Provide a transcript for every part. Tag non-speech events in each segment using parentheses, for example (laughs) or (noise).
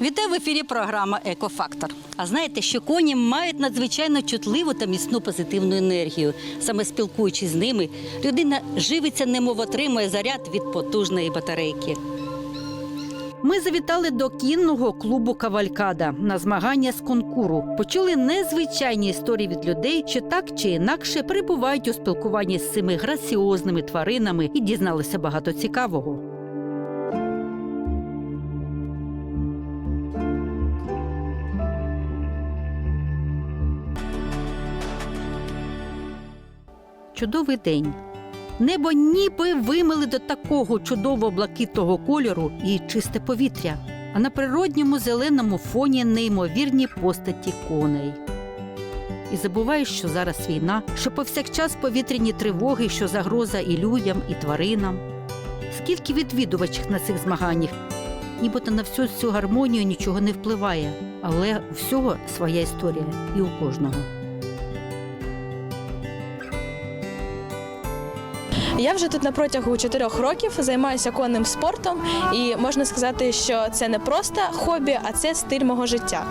Вітаю в ефірі програма Екофактор. А знаєте, що коні мають надзвичайно чутливу та міцну позитивну енергію. Саме спілкуючись з ними, людина живиться, немов отримує заряд від потужної батарейки. Ми завітали до кінного клубу Кавалькада на змагання з конкуру. Почули незвичайні історії від людей, що так чи інакше перебувають у спілкуванні з цими граціозними тваринами і дізналися багато цікавого. Чудовий день. Небо ніби вимили до такого чудово блакитного кольору і чисте повітря, а на природньому зеленому фоні неймовірні постаті коней. І забуваєш, що зараз війна, що повсякчас повітряні тривоги, що загроза і людям, і тваринам. Скільки відвідувачів на цих змаганнях, нібито на всю цю гармонію нічого не впливає, але у всього своя історія і у кожного. Я вже тут на протягу чотирьох років займаюся конним спортом, і можна сказати, що це не просто хобі, а це стиль мого життя.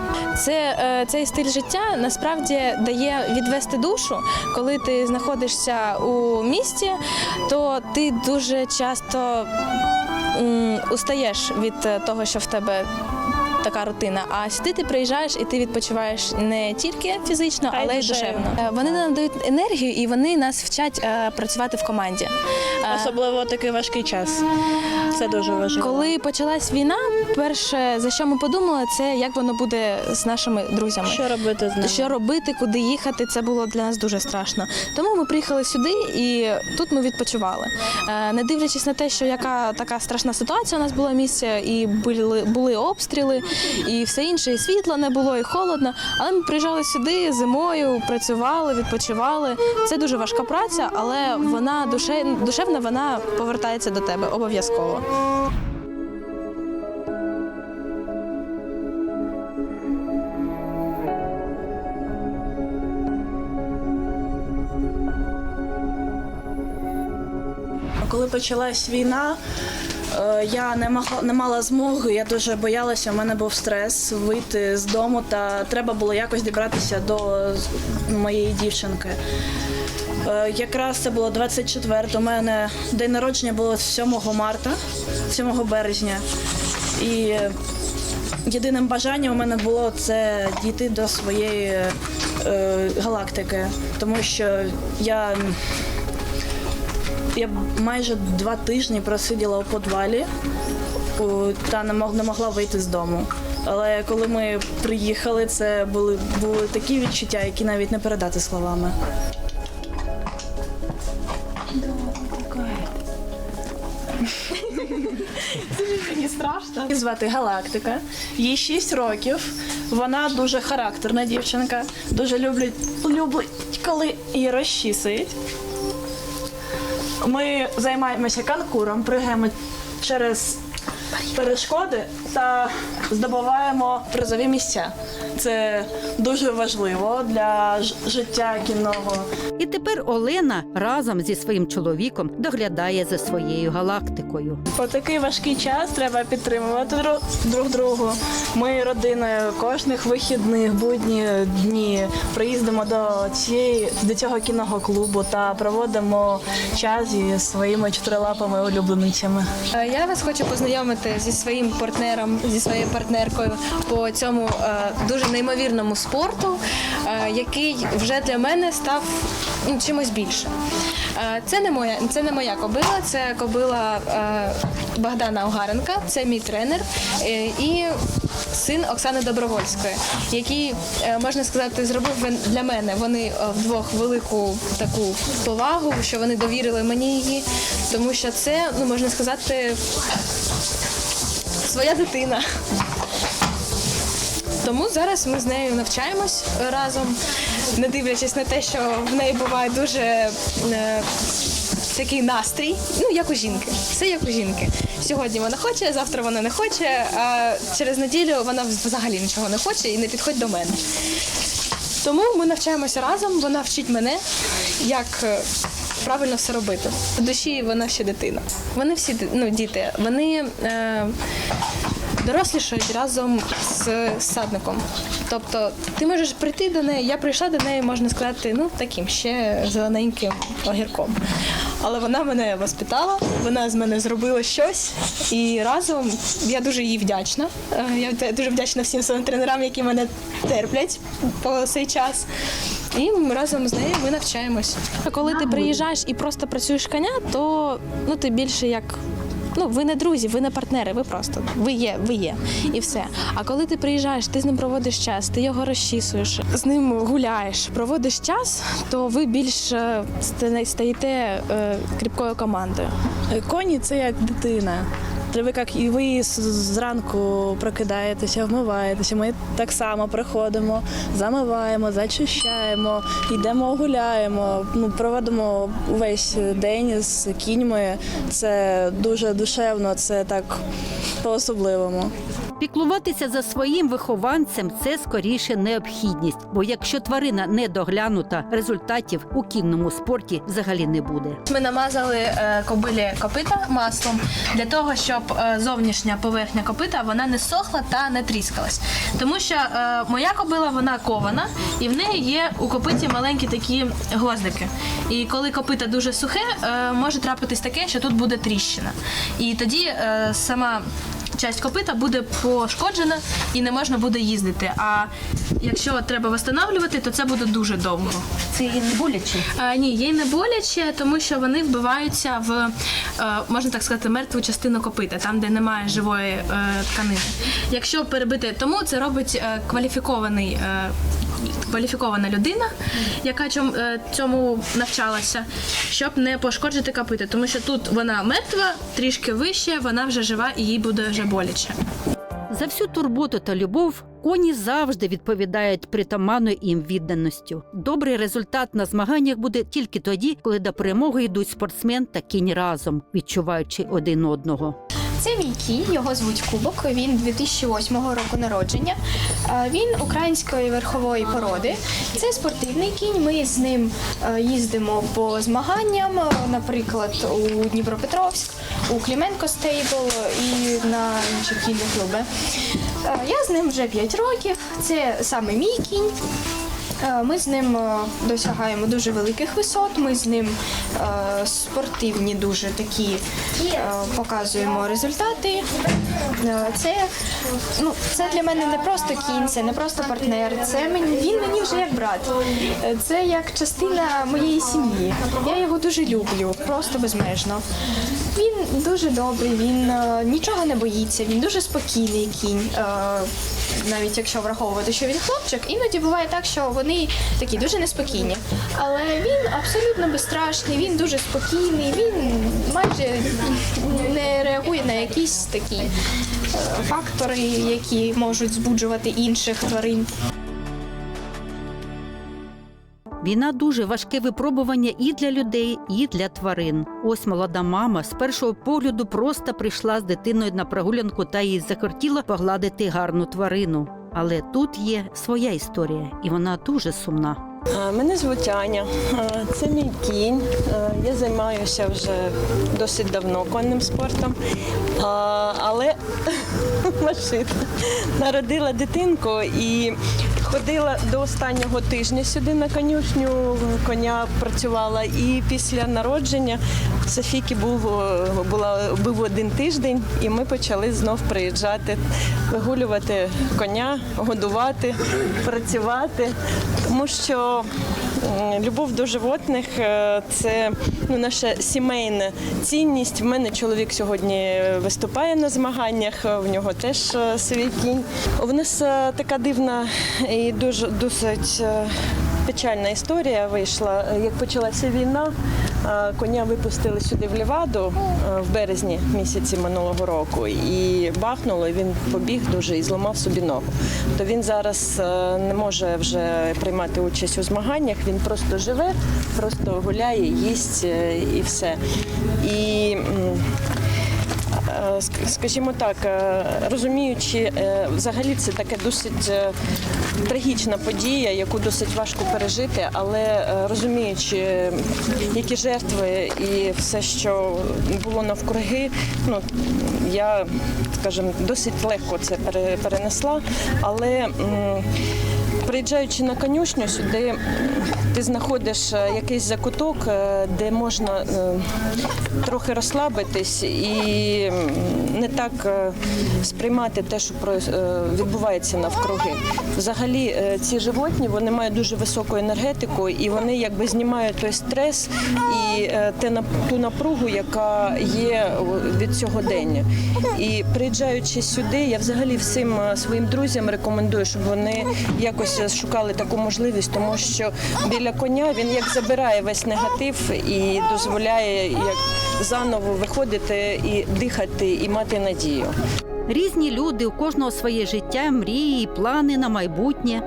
Це е, цей стиль життя насправді дає відвести душу. Коли ти знаходишся у місті, то ти дуже часто устаєш від е, того, що в тебе. Така рутина. А сюди ти приїжджаєш і ти відпочиваєш не тільки фізично, але й душевно. Е, Вони нам дають енергію і вони нас вчать е, працювати в команді. Е, Особливо такий важкий час. Це дуже важливо. коли почалась війна, перше за що ми подумали, це як воно буде з нашими друзями. Що робити з ними? Що робити, куди їхати, це було для нас дуже страшно. Тому ми приїхали сюди і тут ми відпочивали. Не дивлячись на те, що яка така страшна ситуація у нас була в місті, і були, були обстріли, і все інше, і світла не було, і холодно. Але ми приїжджали сюди зимою, працювали, відпочивали. Це дуже важка праця, але вона душе, душевна, вона повертається до тебе обов'язково. Коли почалась війна, я не могла не мала змоги. Я дуже боялася. У мене був стрес вийти з дому, та треба було якось дібратися до моєї дівчинки. Е, Якраз це було 24 У мене день народження було 7 марта, 7 березня. І єдиним бажанням у мене було це дійти до своєї е, галактики, тому що я я майже два тижні просиділа у подвалі та не мог- не могла вийти з дому. Але коли ми приїхали, це були, були такі відчуття, які навіть не передати словами. Мені страшно. Звати Галактика. Їй 6 років. Вона дуже характерна дівчинка. Дуже люблять, любить, коли її розчісують. Ми займаємося конкуром, пригаємо через перешкоди та здобуваємо призові місця. Це дуже важливо для життя кінного. І тепер Олена разом зі своїм чоловіком доглядає за своєю галактикою. У такий важкий час треба підтримувати друг другу. Ми родиною кожних вихідних будні дні приїздимо до цієї до цього кінного клубу та проводимо час зі своїми чотирилапими улюбленицями. Е, Я вас хочу познайомити зі своїм партнером, зі своєю партнеркою по цьому е, дуже неймовірному спорту, е, який вже для мене став чимось більше. Е, Це не моя, це не моя кобила, це кобила Богдана Огаренка, це мій тренер і син Оксани Добровольської, який, можна сказати, зробив для мене. Вони вдвох велику таку повагу, що вони довірили мені її, тому що це, ну можна сказати, своя дитина. Тому зараз ми з нею навчаємось разом, не дивлячись на те, що в неї буває дуже е, такий настрій, ну як у жінки. Все як у жінки. Сьогодні вона хоче, завтра вона не хоче, а через неділю вона взагалі нічого не хоче і не підходить до мене. Тому ми навчаємося разом, вона вчить мене, як е, правильно все робити. В душі вона ще дитина. Вони всі ну, діти, вони. Е, дорослішають разом з садником. Тобто ти можеш прийти до неї, я прийшла до неї, можна сказати, ну таким ще зелененьким огірком. Але вона мене воспитала, вона з мене зробила щось, і разом я дуже їй вдячна. Е, Я дуже вдячна всім своїм тренерам, які мене терплять по цей час. І разом з нею ми навчаємось. А коли ти приїжджаєш і просто працюєш коня, то ну ти більше як. Ну, ви не друзі, ви не партнери, ви просто ви є, ви є, і все. А коли ти приїжджаєш, ти з ним проводиш час, ти його розчісуєш, з ним гуляєш, проводиш час, то ви більш ста- стаєте е, кріпкою командою. Коні це як дитина. Треба як і ви зранку прокидаєтеся, вмиваєтеся. Ми так само приходимо, замиваємо, зачищаємо, йдемо гуляємо. Ну, проводимо увесь день з кіньми. Це дуже душевно, це так по-особливому. Піклуватися за своїм вихованцем це скоріше необхідність, бо якщо тварина не доглянута, результатів у кінному спорті взагалі не буде. Ми намазали е, кобилі копита маслом для того, щоб е, зовнішня поверхня копита вона не сохла та не тріскалась. Тому що е, моя кобила вона кована, і в неї є у копиті маленькі такі гвоздики. І коли копита дуже сухе, може трапитись таке, що тут буде тріщина. І тоді сама. Часть копита буде пошкоджена і не можна буде їздити. А якщо треба встановлювати, то це буде дуже довго. Це не боляче. А, ні, їй не боляче, тому що вони вбиваються в, е, можна так сказати, мертву частину копита, там, де немає живої е, тканини. Якщо перебити, тому це робить е, кваліфікований. Кваліфікована людина, яка е, цьому навчалася, щоб не пошкоджити копити, тому що тут вона мертва, трішки вище, вона вже жива і їй буде вже боляче. За всю турботу та любов коні завжди відповідають притаманною їм відданістю. Добрий результат на змаганнях буде тільки тоді, коли до перемоги йдуть спортсмен та кінь разом, відчуваючи один одного. Це мій кінь, його звуть Кубок. Він 2008 року народження. Він української верхової породи. Це спортивний кінь. Ми з ним їздимо по змаганням, наприклад, у Дніпропетровськ, у Кліменко Стейбл і на інші кінні клуби. Я з ним вже 5 років. Це саме мій кінь. Е, Ми з ним е, досягаємо дуже великих висот. Ми з ним е, спортивні дуже такі показуємо результати. Це, ну, це для мене не просто кінь, це не просто партнер. Це мені він мені вже як брат. Це як частина моєї сім'ї. Я його дуже люблю, просто безмежно. Він дуже добрий, він нічого не боїться, він дуже спокійний кінь. Навіть якщо враховувати, що він хлопчик, іноді буває так, що вони такі дуже неспокійні. Але він абсолютно безстрашний, він дуже спокійний, він майже не реагує на якісь такі е, фактори, які можуть збуджувати інших тварин. Війна дуже важке випробування і для людей, і для тварин. Ось молода мама з першого погляду просто прийшла з дитиною на прогулянку та їй захотіла погладити гарну тварину. Але тут є своя історія, і вона дуже сумна. Е, Мене звуть Аня, Е, це мій кінь. Е, Я займаюся вже досить давно конним спортом, але (laughs) машина. Народила дитинку і ходила до останнього тижня сюди на конюшню, коня працювала. І після народження Софійки був, е, була, був один тиждень, і ми почали знов приїжджати, вигулювати коня, годувати, працювати, тому що любов до животних е, це ну, наша сімейна цінність. В мене чоловік сьогодні виступає на змаганнях, в нього теж е, свій кінь. У нас е, така дивна і дуже досить. Печальна історія вийшла. Як почалася війна, коня випустили сюди в Ліваду в березні місяці минулого року, і бахнуло. і Він побіг дуже і зламав собі ногу. То він зараз не може вже приймати участь у змаганнях. Він просто живе, просто гуляє, їсть е, і все. І скажімо так, е, розуміючи, е, взагалі це таке досить е, трагічна подія, яку досить важко пережити, але розуміючи, які жертви і все, що було навкруги, ну я скажімо, досить легко це пере- перенесла, але. Приїжджаючи на конюшню, сюди ти знаходиш е, якийсь закуток, е, де можна е, трохи розслабитись і не так сприймати те, що відбувається навкруги. Взагалі, ці животні вони мають дуже високу енергетику і вони якби знімають той стрес і ту напругу, яка є від цього дня. І приїжджаючи сюди, я взагалі всім своїм друзям рекомендую, щоб вони якось шукали таку можливість, тому що біля коня він як забирає весь негатив і дозволяє як заново виходити і дихати, і мати надію. Різні люди, у кожного своє життя, мрії і плани на майбутнє.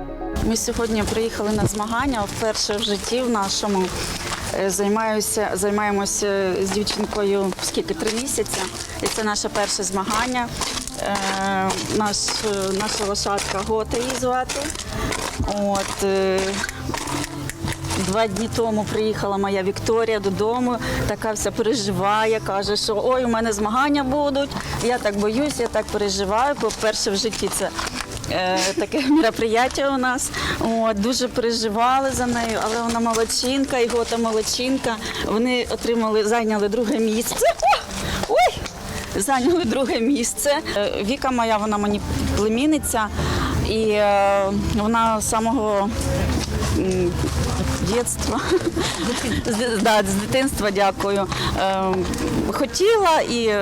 Ми сьогодні приїхали на змагання вперше в житті в нашому. Е, Займаюся, займаємося з дівчинкою скільки три місяці. І це наше перше змагання. Е, наш, е, наша лошадка Гота її звати. От, е, Два дні тому приїхала моя Вікторія додому, така вся переживає, каже, що ой, у мене змагання будуть. Я так боюсь, я так переживаю. По-перше, в житті це е, таке (laughs) мероприятие у нас. От, дуже переживали за нею, але вона молодчинка, і Гота молодчинка. Вони отримали, зайняли друге місце. (laughs) Ой! Зайняли друге місце. Е, Віка моя, вона мені племінниця, і е, вона з самого дитинства, з, да, з дитинства, дякую. Е, хотіла і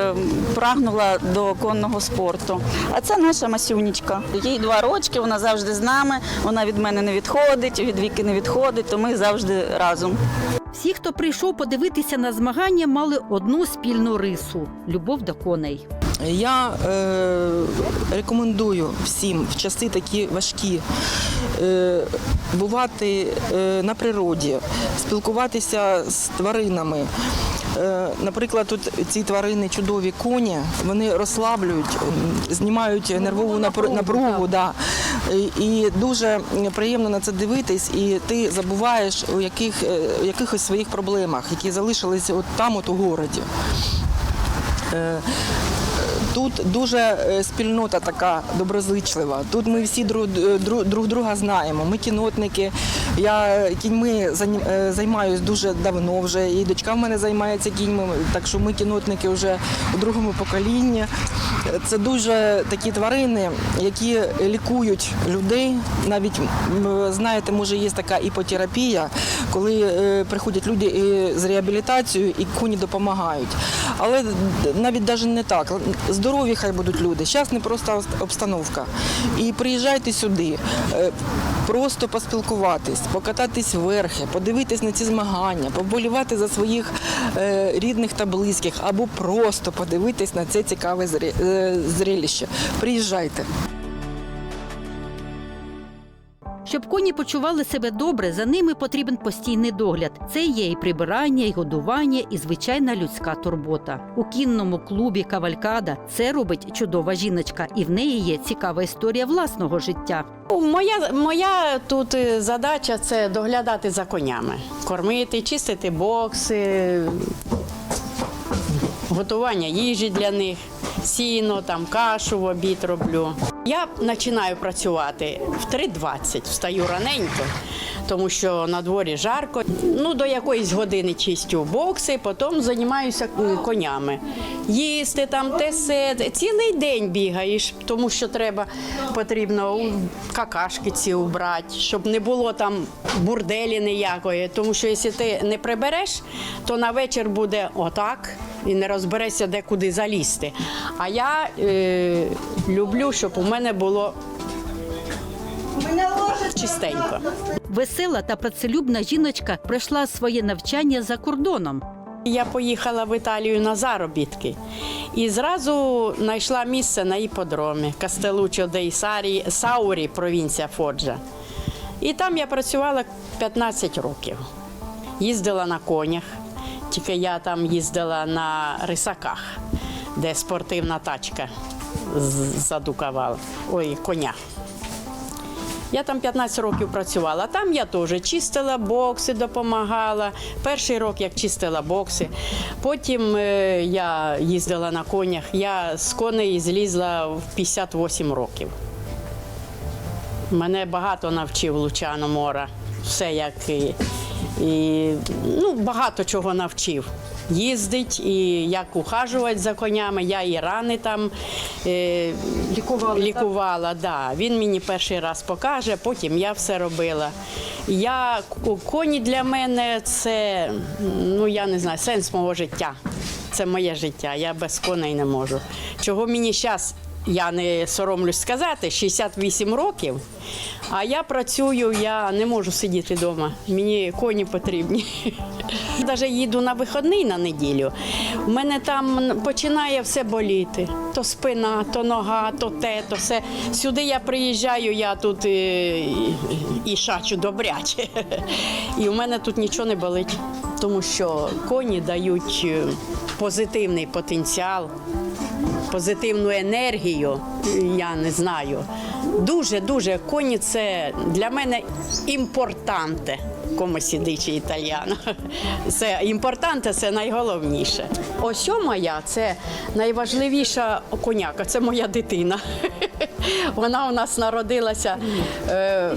прагнула до конного спорту. А це наша Масюнічка. Їй два рочки, вона завжди з нами, вона від мене не відходить, від віки не відходить, то ми завжди разом. Всі, хто прийшов подивитися на змагання, мали одну спільну рису любов до коней. Я е, рекомендую всім в часи такі важкі е, бувати е, на природі, спілкуватися з тваринами. Е, наприклад, тут ці тварини чудові коні, вони розслаблюють, знімають нервову напру- напругу. Да. І- дуже приємно на це дивитись, і ти забуваєш у яких, е, якихось своїх проблемах, які залишилися от там, от у городі. Е, Тут дуже е, спільнота така доброзичлива. Тут ми всі друг, друг, друг друга знаємо. Ми кінотники. Я кіньми е, займаюсь дуже давно вже. І дочка в мене займається кіньми, так що ми кінотники вже у другому поколінні. Це дуже такі тварини, які лікують людей. Навіть знаєте, може є така іпотерапія, коли е, приходять люди з реабілітацією і коні допомагають. Але навіть навіть не так. Здорові хай будуть люди. Зараз не просто обстановка. І приїжджайте сюди, е, просто поспілкуватись, покататись верхи, подивитись на ці змагання, поболівати за своїх е, рідних та близьких, або просто подивитись на це цікаве зрелище. Приїжджайте. Щоб коні почували себе добре, за ними потрібен постійний догляд. Це є і прибирання, і годування, і звичайна людська турбота. У кінному клубі Кавалькада це робить чудова жіночка, і в неї є цікава історія власного життя. Моя, моя тут е, задача це доглядати за конями, кормити, чистити бокси, готування їжі для них, сіно, там, кашу в обід роблю. Я починаю працювати в 3.20, встаю раненько, тому що на дворі жарко. Ну, до якоїсь години чистю бокси, потім займаюся конями. Їсти там, те се. Цілий день бігаєш, тому що треба потрібно какашки ці убрати, щоб не було там бурделі ніякої. Тому що якщо ти не прибереш, то на вечір буде отак і не розберешся, де куди залізти. А я е, люблю, щоб у мене було чистенько. Весела та працелюбна жіночка пройшла своє навчання за кордоном. Я поїхала в Італію на заробітки і зразу знайшла місце на іподромі Кастелучо де Ісарі, Саурі, провінція Фоджа. І там я працювала 15 років. Їздила на конях, тільки я там їздила на рисаках. де спортивна тачка задукувала. Ой, коня. Я там 15 років працювала. Там я теж чистила бокси, допомагала. Перший рок як чистила бокси. Потім е, я їздила на конях. Я з коней злізла в 58 років. Мене багато навчив Лучано Мора. Все як і, і ну, багато чого навчив. Їздить і як ухажувати за конями. Я і рани там е, лікувала. лікувала да. Він мені перший раз покаже, потім я все робила. Я, коні для мене це, ну я не знаю, сенс мого життя. Це моє життя, я без коней не можу. Чого мені зараз, я не соромлюсь сказати, 68 років, а я працюю, я не можу сидіти вдома. Мені коні потрібні. (laughs) Навіть їду на вихідний на неділю. У мене там починає все боліти. То спина, то нога, то те, то все. Сюди я приїжджаю, я тут і, і шачу добряче. (laughs) І у мене тут нічого не болить, тому що коні дають е, позитивний потенціал позитивну енергію, я не знаю. Дуже, дуже коні це для мене імпортанте. Комо сідичі італіано. Це імпортанте, це найголовніше. Ось моя це найважливіша коняка, це моя дитина. Вона у нас народилася е,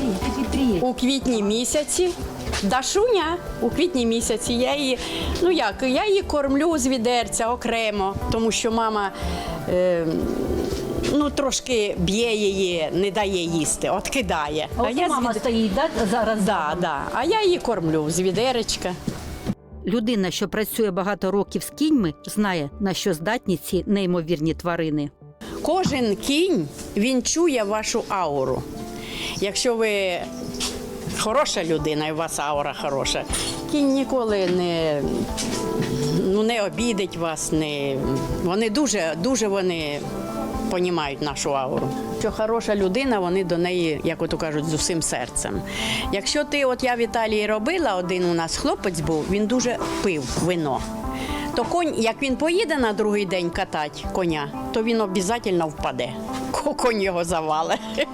у квітні місяці. Дашуня у квітні місяці. Я її, ну як, я її кормлю з відерця окремо, тому що мама е, ну, трошки б'є її, не дає їсти, от кидає. А, я мама від- стоїть да, зараз. Да, да. А я її кормлю з відеречка. Людина, що працює багато років з кіньми, знає, на що здатні ці неймовірні тварини. Кожен кінь він чує вашу ауру. Якщо ви хороша людина і у вас аура хороша, кінь ніколи не, ну, не обідить вас. Не, вони дуже, дуже вони понімають нашу ауру. Що хороша людина, вони до неї, як ото кажуть, з усім серцем. Якщо ти, от я в Італії робила, один у нас хлопець був, він дуже пив вино. То конь, як він поїде на другий день катати коня, то він обов'язково впаде. Ко- Конь його завалить. (laughs)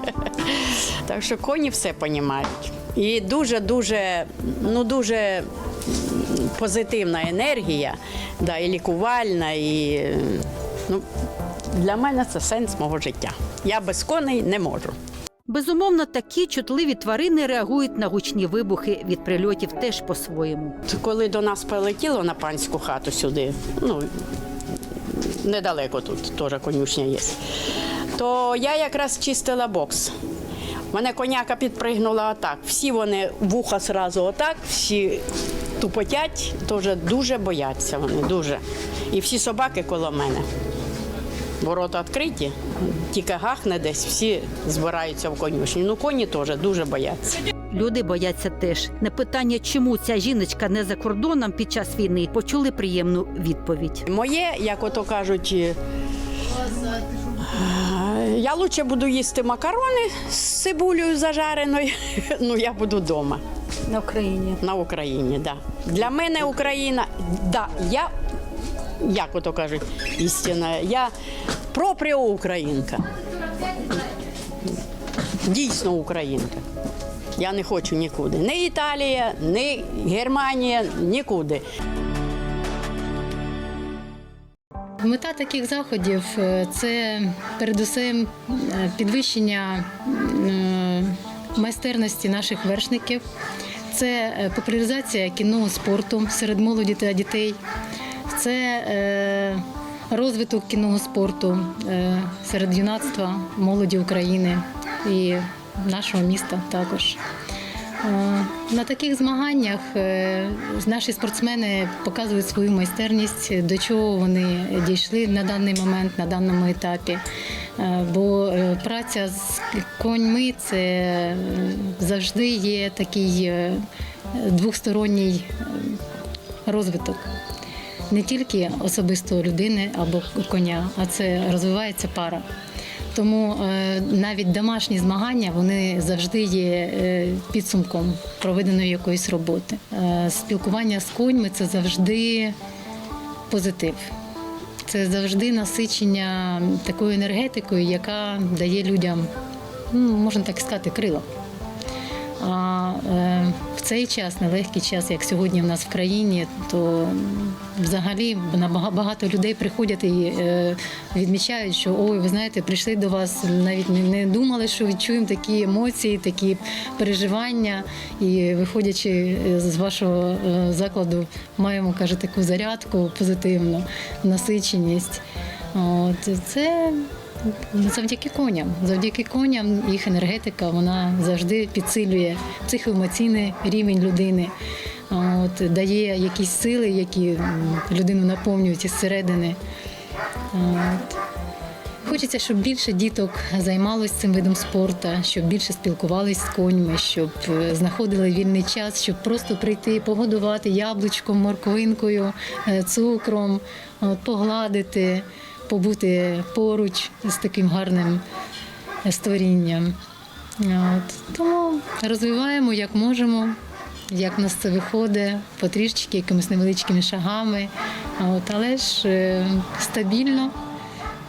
Так що коні все понімають. І дуже-дуже, ну дуже позитивна енергія, да, і лікувальна, і ну, для мене це сенс мого життя. Я без коней не можу. Безумовно, такі чутливі тварини реагують на гучні вибухи від прильотів теж по-своєму. Коли до нас прилетіло на панську хату сюди, ну недалеко тут теж конюшня є, то я якраз чистила бокс. Мене коняка підпригнула отак. Всі вони вуха сразу отак, всі тупотять, теж дуже бояться вони, дуже. І всі собаки коло мене. Ворота відкриті, тільки гахне десь, всі збираються в конюшні. Ну, коні теж дуже бояться. Люди бояться теж. На питання, чому ця жіночка не за кордоном під час війни, почули приємну відповідь. Моє, як ото кажуть, я лучше буду їсти макарони з цибулею зажареною, (laughs) ну я буду вдома На Україні. на Україні. Да. Для мене Україна, да, я, як ото кажуть, істина, я пропря українка. Дійсно українка. Я не хочу нікуди. Ні Італія, ні Германія, нікуди. Мета таких заходів е, це передусім е, підвищення е, майстерності наших вершників, це популяризація кінного спорту серед молоді та дітей, це розвиток кінного спорту серед юнацтва, молоді України і нашого міста також. Е, На таких змаганнях е, наші спортсмени показують свою майстерність, до чого вони дійшли на даний момент, на даному етапі. Е, Бо праця з коньми це завжди є такий двосторонній розвиток. Не тільки особисто людини або коня, а це розвивається пара. Тому е, навіть домашні змагання вони завжди є е, підсумком проведеної якоїсь роботи. Е, спілкування з коньми це завжди позитив. це завжди насичення такою енергетикою, яка дає людям, ну, можна так сказати, крила. А е, в цей час, нелегкий час, як сьогодні в нас в країні, то взагалі багато людей приходять і е, відмічають, що ой, ви знаєте, прийшли до вас, навіть не, думали, що відчуємо такі емоції, такі переживання. І виходячи з вашого е, закладу, маємо каже таку зарядку позитивну, насиченість. От це Завдяки коням. Завдяки коням їх енергетика вона завжди підсилює психоемоційний рівень людини, от, дає якісь сили, які людину наповнюють із середини. Хочеться, щоб більше діток займалось цим видом спорту, щоб більше спілкувались з коньми, щоб е, знаходили вільний час, щоб просто прийти, погодувати яблучком, морквинкою, е, цукром, погладити, побути поруч з таким гарним створінням. От. Тому розвиваємо як можемо, як в нас це виходить, потрішечки, якимись невеличкими шагами, от, але ж е, стабільно.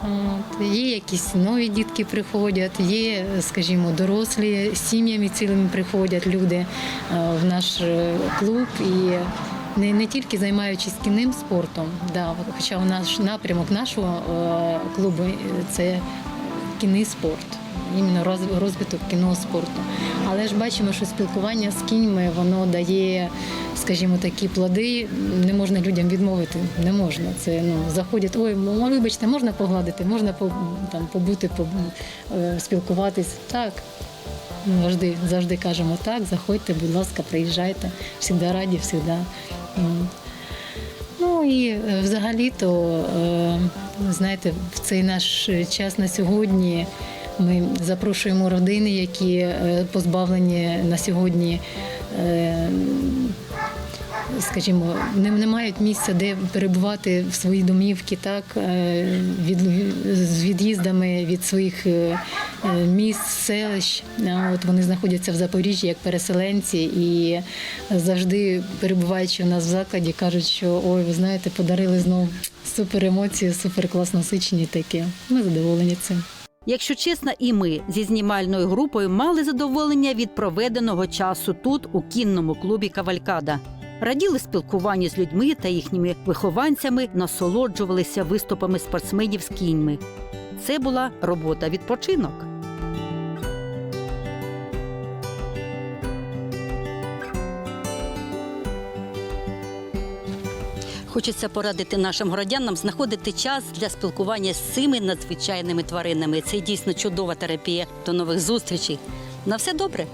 От, Є якісь нові дітки приходять, є, скажімо, дорослі сім'ями цілими приходять люди е, в наш е, клуб і не, не тільки займаючись кінним спортом, да, хоча у нас напрямок нашого е, клубу е, це кінний спорт. Іменно роз- розвиток кінного спорту. Але ж бачимо, що спілкування з кіньми воно дає, скажімо, такі плоди. Не можна людям відмовити. Не можна. Це ну заходять, ой, вибачте, можна погладити, можна там побути, по, е, спілкуватись. Так. Завжди, завжди кажемо так, заходьте, будь ласка, приїжджайте. Всегда раді, всегда. Ну і е, взагалі-то, е, знаєте, в цей наш час на сьогодні ми запрошуємо родини, які е, позбавлені на сьогодні. Скажімо, не, не мають місця, де перебувати в своїй домівці, так е, від, з від'їздами від своїх е, е, міст, селищ. От вони знаходяться в Запоріжжі як переселенці і завжди перебуваючи в нас в закладі, кажуть, що ой, ви знаєте, подарили знову супер емоції, супер клас насичені таке. Ми задоволені цим. Якщо чесно, і ми зі знімальною групою мали задоволення від проведеного часу тут, у кінному клубі Кавалькада. Раділи спілкуванню з людьми та їхніми вихованцями, насолоджувалися виступами спортсменів з кіньми. Це була робота відпочинок. Хочеться порадити нашим городянам знаходити час для спілкування з цими надзвичайними тваринами. Це дійсно чудова терапія. До нових зустрічей. На все добре.